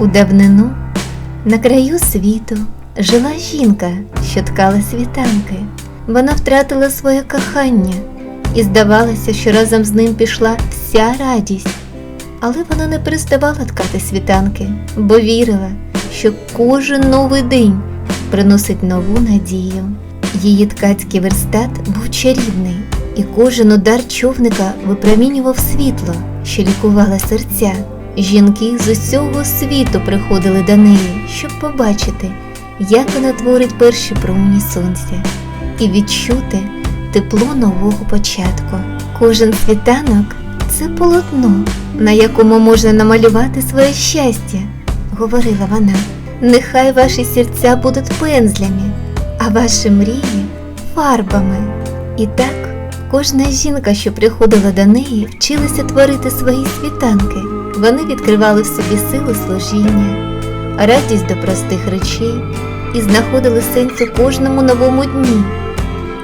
У давнину на краю світу жила жінка, що ткала світанки. Вона втратила своє кохання, і здавалося, що разом з ним пішла вся радість. Але вона не переставала ткати світанки, бо вірила, що кожен новий день приносить нову надію. Її ткацький верстат був чарівний, і кожен удар човника випромінював світло, що лікувало серця. Жінки з усього світу приходили до неї, щоб побачити, як вона творить перші промені сонця, і відчути тепло нового початку. Кожен світанок це полотно, на якому можна намалювати своє щастя, говорила вона. Нехай ваші серця будуть пензлями, а ваші мрії фарбами. І так кожна жінка, що приходила до неї, вчилася творити свої світанки. Вони відкривали в собі силу служіння, радість до простих речей і знаходили сенс у кожному новому дні.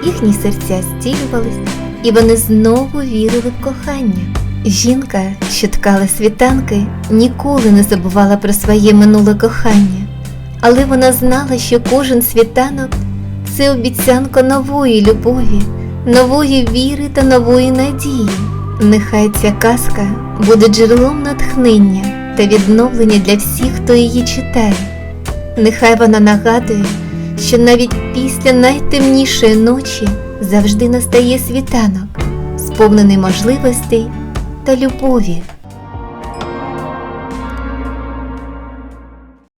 Їхні серця зцілювались, і вони знову вірили в кохання. Жінка, що ткала світанки, ніколи не забувала про своє минуле кохання, але вона знала, що кожен світанок це обіцянка нової любові, нової віри та нової надії. Нехай ця казка буде джерелом натхнення та відновлення для всіх, хто її читає. Нехай вона нагадує, що навіть після найтемнішої ночі завжди настає світанок, сповнений можливостей та любові.